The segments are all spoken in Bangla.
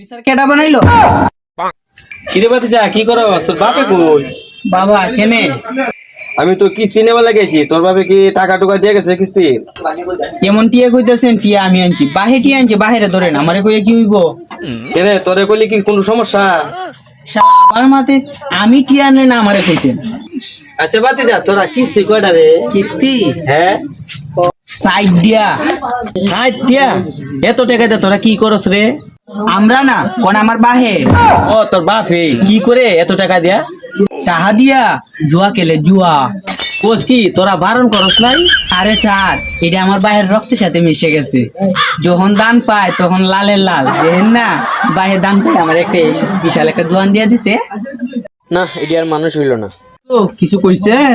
বিচার কেডা বানাইলো? কিরে বাতি যা কি করো তোর বাপে কই? বাবা কেনে? আমি তো কিস্তি নেওয়া লাগাইছি তোর বাপে কি টাকা টুকা দিয়ে গেছে কিস্তি? কেমন টিয়া কইতেছেন টিয়া আমি আনছি। বাহে টিয়া আনছি বাহিরে ধরেন আমারে কইয়া কি হইব? কেনে তোরে কইলি কি কোনো সমস্যা? আমার মাতে আমি টিয়া আনলে না আমারে কইতেন। আচ্ছা বাতি যা তোরা কিস্তি কয়টা রে? কিস্তি? হ্যাঁ। সাইড দিয়া। ষাট টিয়া এত টাকা দিয়ে তোরা কি করস রে? আমরা না কোন আমার বাহে ও তোর বাপে। কি করে এত টাকা দিয়া? টাহা দিয়া জুয়া কেলে জুয়া। কোস কি তোরা বারণ করস নাই? আরে স্যার এটা আমার বাহের রক্তের সাথে মিশে গেছে। যখন দান পায় তখন লালের লাল। দেখেন না বাহের দান পায় আমার একটা বিশাল একটা দোয়ান দিয়ে দিছে। না এটি আর মানুষ হইল না। ও কিছু কইছেন?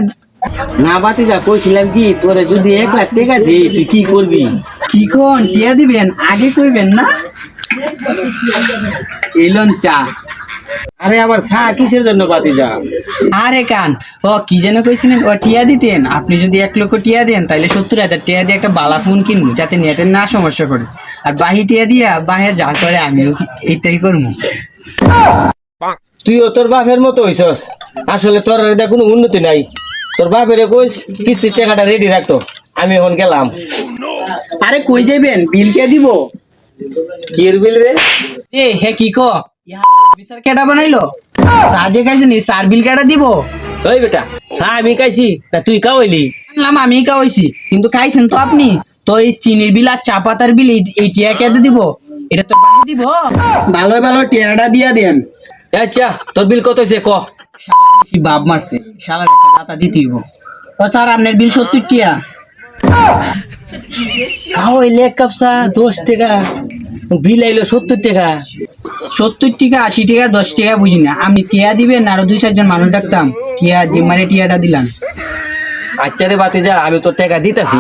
না বাতি যা কইছিলাম কি তোরে যদি এক লাখ টাকা দিই তুই কি করবি? কি কোন টিয়া দিবেন? আগে কইবেন না? এলন চা। আরে আমার চা কিসের জন্য বাতি যা আরে কান ও কি যেন কইছিলেন ও টিয়া দিতেন। আপনি যদি এক লক্ষ টিয়া দেন তাহলে সত্তর হাজার টিয়া দিয়ে একটা বালা ফোন কিনবো যাতে নেটের না সমস্যা করে আর বাহি টিয়া দিয়া বাহে যা করে আমিও এইটাই করব? তুইও তোর বাপের মতো হইছস। আসলে তোর এটা কোনো উন্নতি নাই। তোর বাপের কইস কিস্তির টাকাটা রেডি রাখতো। আমি এখন গেলাম। আরে কই যাবেন বিল কে দিব? কি এর রে? এ হে কি কো? বিচার কেডা বানাইলো? সাজে খাইছে নি সার বিল কেডা দিব? ওই বেটা চা আমি খাইছি না তুই খাওয়াইলি শুনলাম আমি খাওয়াইছি কিন্তু খাইছেন তো আপনি। তো এই চিনির বিল আর চা পাতার বিল এই- এই টিয়া কেটে দিব? এটা তো বাকি দিব। ভালো ভালো টিয়াটা দিয়া দেন। আচ্ছা তোর বিল কত হয়েছে ক? বেশি বাপ মারছে শালার একটা দাতা দিতে হইব। ও স্যার আপনার বিল সত্তর টিয়া। খাওয়াইলে এক কাপ চা দশ টাকা। বিল আইলো সত্তর টাকা। সত্তর টাকা, আশি টাকা, দশ টাকা বুঝি না। আপনি টিয়া দিবেন আরও দুই, চারজন মানুষ ডাকতাম। টিয়া জিম্মারে টিয়াটা দিলাম। আচ্ছা রে বাতি যা আমি তোর টাকা দিতাছি।